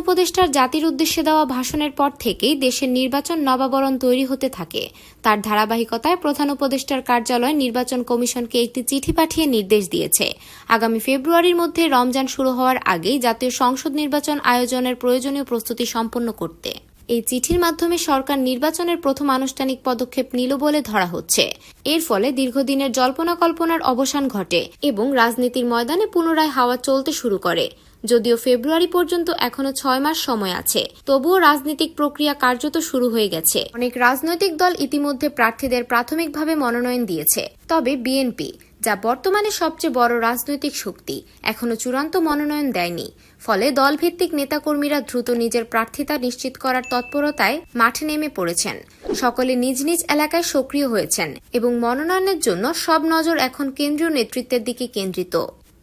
উপদেষ্টার জাতির উদ্দেশ্যে দেওয়া ভাষণের পর থেকেই দেশের নির্বাচন নবাবরণ তৈরি হতে থাকে। তার ধারাবাহিকতায় প্রধান উপদেষ্টার কার্যালয় নির্বাচন কমিশনকে একটি চিঠি পাঠিয়ে নির্দেশ দিয়েছে। আগামী ফেব্রুয়ারির মধ্যে রমজান শুরু হওয়ার আগেই জাতীয় সংসদ নির্বাচন আয়োজনের প্রয়োজনীয় প্রস্তুতি সম্পন্ন করতে। এই চিঠির মাধ্যমে সরকার নির্বাচনের প্রথম আনুষ্ঠানিক পদক্ষেপ নিল বলে ধরা হচ্ছে। এর ফলে দীর্ঘদিনের জল্পনা কল্পনার অবসান ঘটে এবং রাজনীতির ময়দানে পুনরায় হাওয়া চলতে শুরু করে। যদিও ফেব্রুয়ারি পর্যন্ত এখনও ছয় মাস সময় আছে। তবুও রাজনৈতিক প্রক্রিয়া কার্যত শুরু হয়ে গেছে। অনেক রাজনৈতিক দল ইতিমধ্যে প্রার্থীদের প্রাথমিকভাবে মনোনয়ন দিয়েছে। তবে বিএনপি, যা বর্তমানে সবচেয়ে বড় রাজনৈতিক শক্তি, এখনও চূড়ান্ত মনোনয়ন দেয়নি। ফলে দলভিত্তিক নেতাকর্মীরা দ্রুত নিজের প্রার্থিতা নিশ্চিত করার তৎপরতায় মাঠে নেমে পড়েছেন। সকলে নিজ নিজ এলাকায় সক্রিয় হয়েছেন এবং মনোনয়নের জন্য সব নজর এখন কেন্দ্রীয় নেতৃত্বের দিকে কেন্দ্রিত।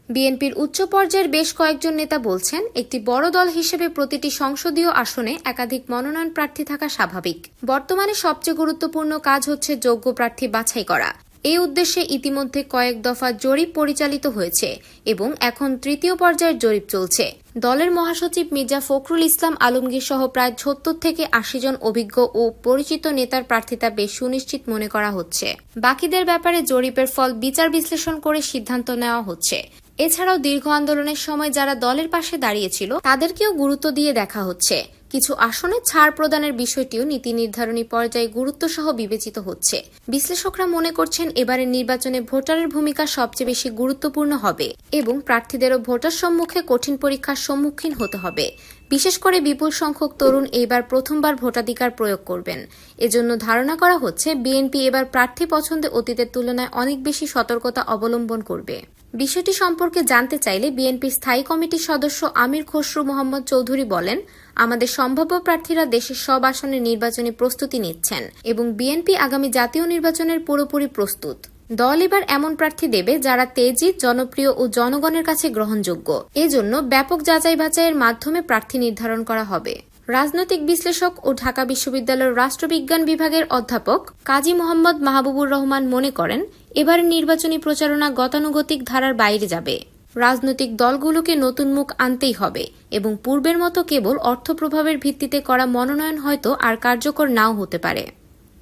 বিএনপির উচ্চ পর্যায়ের বেশ কয়েকজন নেতা বলছেন, একটি বড় দল হিসেবে প্রতিটি সংসদীয় আসনে একাধিক মনোনয়ন প্রার্থী থাকা স্বাভাবিক। বর্তমানে সবচেয়ে গুরুত্বপূর্ণ কাজ হচ্ছে যোগ্য প্রার্থী বাছাই করা। এই উদ্দেশ্যে ইতিমধ্যে কয়েক দফা জরিপ পরিচালিত হয়েছে এবং এখন তৃতীয় পর্যায়ের জরিপ চলছে। দলের মহাসচিব মির্জা ফখরুল ইসলাম আলমগীর সহ প্রায় সত্তর থেকে আশি জন অভিজ্ঞ ও পরিচিত নেতার প্রার্থিতা বেশ সুনিশ্চিত মনে করা হচ্ছে। বাকিদের ব্যাপারে জরিপের ফল বিচার বিশ্লেষণ করে সিদ্ধান্ত নেওয়া হচ্ছে। এছাড়াও দীর্ঘ আন্দোলনের সময় যারা দলের পাশে দাঁড়িয়েছিল, তাদেরকেও গুরুত্ব দিয়ে দেখা হচ্ছে। কিছু আসনে ছাড় প্রদানের বিষয়টিও নীতি নির্ধারণী পর্যায়ে গুরুত্ব সহ বিবেচিত হচ্ছে। বিশ্লেষকরা মনে করছেন এবারের নির্বাচনে ভোটারের ভূমিকা সবচেয়ে বেশি গুরুত্বপূর্ণ হবে এবং প্রার্থীদেরও ভোটার সম্মুখে কঠিন পরীক্ষার সম্মুখীন হতে হবে। বিশেষ করে বিপুল সংখ্যক তরুণ এইবার প্রথমবার ভোটাধিকার প্রয়োগ করবেন। এজন্য ধারণা করা হচ্ছে, বিএনপি এবার প্রার্থী পছন্দে অতীতের তুলনায় অনেক বেশি সতর্কতা অবলম্বন করবে। বিষয়টি সম্পর্কে জানতে চাইলে বিএনপির স্থায়ী কমিটির সদস্য আমির খসরু মোহাম্মদ চৌধুরী বলেন, আমাদের সম্ভাব্য প্রার্থীরা দেশের সব আসনের নির্বাচনী প্রস্তুতি নিচ্ছেন এবং বিএনপি আগামী জাতীয় নির্বাচনের পুরোপুরি প্রস্তুত। দল এবার এমন প্রার্থী দেবে যারা তেজি জনপ্রিয় ও জনগণের কাছে গ্রহণযোগ্য। এজন্য ব্যাপক যাচাই বাছাইয়ের মাধ্যমে প্রার্থী নির্ধারণ করা হবে। রাজনৈতিক বিশ্লেষক ও ঢাকা বিশ্ববিদ্যালয়ের রাষ্ট্রবিজ্ঞান বিভাগের অধ্যাপক কাজী মোহাম্মদ মাহবুবুর রহমান মনে করেন, এবারের নির্বাচনী প্রচারণা গতানুগতিক ধারার বাইরে যাবে। রাজনৈতিক দলগুলোকে নতুন মুখ আনতেই হবে এবং পূর্বের মতো কেবল অর্থ প্রভাবের ভিত্তিতে করা মনোনয়ন হয়তো আর কার্যকর নাও হতে পারে।